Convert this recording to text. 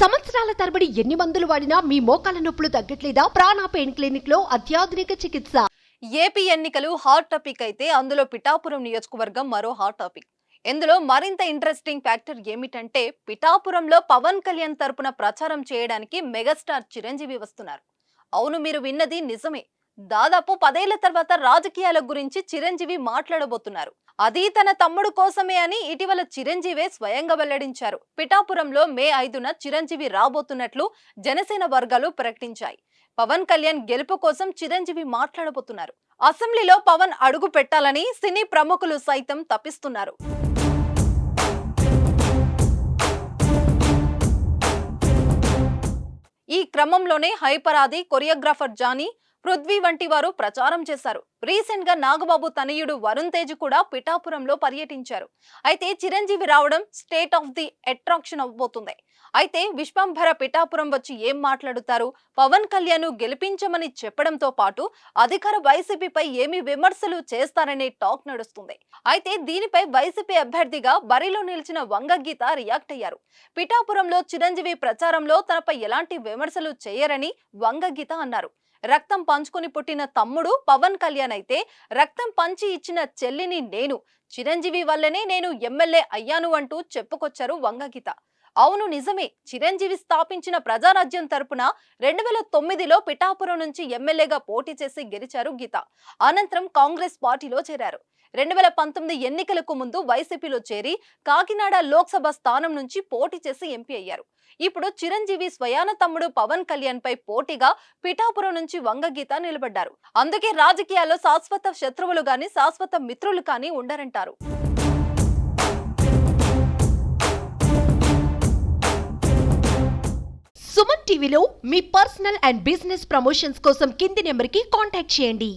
సంవత్సరాల తరబడి ఎన్ని మందులు వాడినా మీ మోకాల నొప్పులు తగ్గట్లేదా? ప్రాణ పెయిన్ క్లినిక్లో అత్యాధునిక చికిత్స. ఏపీ ఎన్నికలు హాట్ టాపిక్ అయితే అందులో పిఠాపురం నియోజకవర్గం మరో హాట్ టాపిక్. ఇందులో మరింత ఇంట్రెస్టింగ్ ఫ్యాక్టర్ ఏమిటంటే పిఠాపురంలో పవన్ కళ్యాణ్ తరపున ప్రచారం చేయడానికి మెగాస్టార్ చిరంజీవి వస్తున్నారు. అవును మీరు విన్నది నిజమే. దాదాపు పదేళ్ళ తర్వాత రాజకీయాల గురించి చిరంజీవి మాట్లాడబోతున్నారు. అది తన తమ్ముడు కోసమే అని ఇటీవల చిరంజీవే స్వయంగా వెల్లడించారు. పిఠాపురంలో మే ఐదున చిరంజీవి రాబోతున్నట్లు జనసేన వర్గాలు ప్రకటించాయి. పవన్ కళ్యాణ్ గెలుపు కోసం చిరంజీవి మాట్లాడబోతున్నారు. అసెంబ్లీలో పవన్ అడుగు పెట్టాలని సినీ ప్రముఖులు సైతం తప్పిస్తున్నారు ఈ క్రమంలోనే హైపరాది కొరియోగ్రాఫర్ జానీ పృథ్వీ వంటి వారు ప్రచారం చేశారు. రీసెంట్గా నాగబాబు తనయుడు వరుణ్ తేజ్ కూడా పిఠాపురంలో పర్యటించారు. అయితే చిరంజీవి రావడం స్టేట్ ఆఫ్ ది అట్రాక్షన్ అవ్వబోతుంది. అయితే విశ్వంభర పిఠాపురం వచ్చి ఏం మాట్లాడుతారు? పవన్ కళ్యాణ్ గెలిపించమని చెప్పడంతో పాటు అధికార వైసీపీపై ఏమి విమర్శలు చేస్తారనే టాక్ నడుస్తుంది. అయితే దీనిపై వైసీపీ అభ్యర్థిగా బరిలో నిలిచిన వంగగీత రియాక్ట్ అయ్యారు. పిఠాపురంలో చిరంజీవి ప్రచారంలో తనపై ఎలాంటి విమర్శలు చేయరని వంగగీత అన్నారు. రక్తం పంచుకొని పుట్టిన తమ్ముడు పవన్ కళ్యాణ్ అయితే రక్తం పంచి ఇచ్చిన చెల్లిని నేను చిరంజీవి వల్లనే నేను ఎమ్మెల్యే అయ్యాను అంటూ చెప్పుకొచ్చారు వంగగీత. అవును నిజమే చిరంజీవి స్థాపించిన ప్రజారాజ్యం తరపున రెండు వేల తొమ్మిదిలో పిఠాపురం నుంచి ఎమ్మెల్యేగా పోటీ చేసి గెలిచారు గీత. అనంతరం కాంగ్రెస్ పార్టీలో చేరారు. రెండు వేల పంతొమ్మిది ఎన్నికలకు ముందు వైసీపీలో చేరి కాకినాడ లోక్సభ స్థానం నుంచి పోటీ చేసి ఎంపీ అయ్యారు. ఇప్పుడు చిరంజీవి స్వయాన తమ్ముడు పవన్ కళ్యాణ్ పై పోటీగా పిఠాపురం నుంచి వంగగీత నిలబడ్డారు. అందుకే రాజకీయాల్లో శాశ్వత శత్రువులు గాని శాశ్వత మిత్రులు కానీ ఉండరంటారు. సుమన్ టీవీలో మీ పర్సనల్ అండ్ బిజినెస్ ప్రమోషన్స్ కోసం కింది నెంబర్కి కాంటాక్ట్ చేయండి.